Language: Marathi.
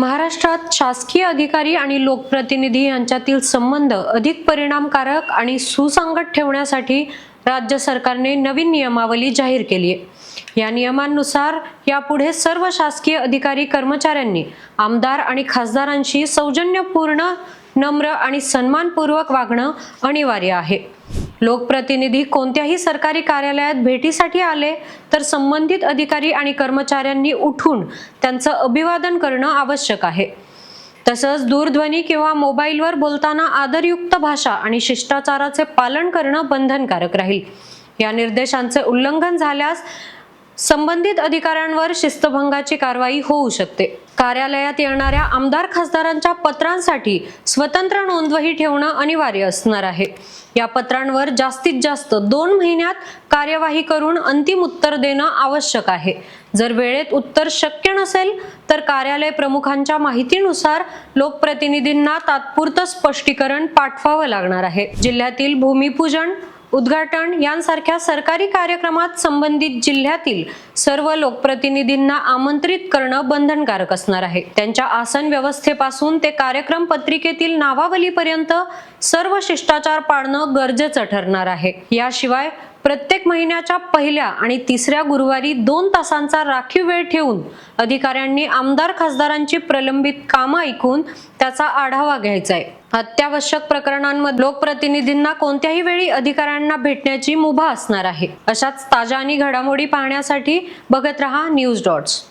महाराष्ट्रात शासकीय अधिकारी आणि लोकप्रतिनिधी यांच्यातील संबंध अधिक परिणामकारक आणि सुसंगत ठेवण्यासाठी राज्य सरकारने नवीन नियमावली जाहीर केली आहे. या नियमांनुसार यापुढे सर्व शासकीय अधिकारी कर्मचाऱ्यांनी आमदार आणि खासदारांशी सौजन्यपूर्ण नम्र आणि सन्मानपूर्वक वागणं अनिवार्य आहे. लोकप्रतिनिधी कोणत्याही सरकारी कार्यालयात भेटीसाठी आले तर संबंधित अधिकारी आणि कर्मचाऱ्यांनी उठून त्यांचं अभिवादन करणं आवश्यक आहे. तसंच दूरध्वनी किंवा मोबाईलवर बोलताना आदरयुक्त भाषा आणि शिष्टाचाराचे पालन करणं बंधनकारक राहील. या निर्देशांचे उल्लंघन झाल्यास संबंधित अधिकाऱ्यांवर शिस्तभंगाची कारवाई होऊ शकते. कार्यालयात येणाऱ्या आमदार खासदारांच्या पत्रांसाठी स्वतंत्र नोंदवही ठेवणं अनिवार्य असणार आहे. या पत्रांवर जास्तीत जास्त दोन महिन्यात कार्यवाही करून अंतिम उत्तर देणं आवश्यक आहे. जर वेळेत उत्तर शक्य नसेल तर कार्यालय प्रमुखांच्या माहितीनुसार लोकप्रतिनिधींना तात्पुरतं स्पष्टीकरण पाठवावं लागणार आहे. जिल्ह्यातील भूमिपूजन उद्घाटन यांसारख्या सरकारी कार्यक्रमात संबंधित जिल्ह्यातील सर्व लोकप्रतिनिधींना आमंत्रित करणं बंधनकारक असणार आहे. त्यांच्या आसन व्यवस्थेपासून ते कार्यक्रम पत्रिकेतील नावावलीपर्यंत सर्व शिष्टाचार पाळणं गरजेचं ठरणार आहे. याशिवाय प्रत्येक महिन्याच्या पहिल्या आणि तिसऱ्या गुरुवारी दोन तासांचा राखीव वेळ ठेवून अधिकाऱ्यांनी आमदार खासदारांची प्रलंबित कामं ऐकून त्याचा आढावा घ्यायचा आहे. अत्यावश्यक प्रकरणांमध्ये लोकप्रतिनिधींना कोणत्याही वेळी अधिकाऱ्यांना भेटण्याची मुभा असणार आहे. अशाच ताज्या आणि घडामोडी पाहण्यासाठी बघत रहा न्यूज डॉट्स.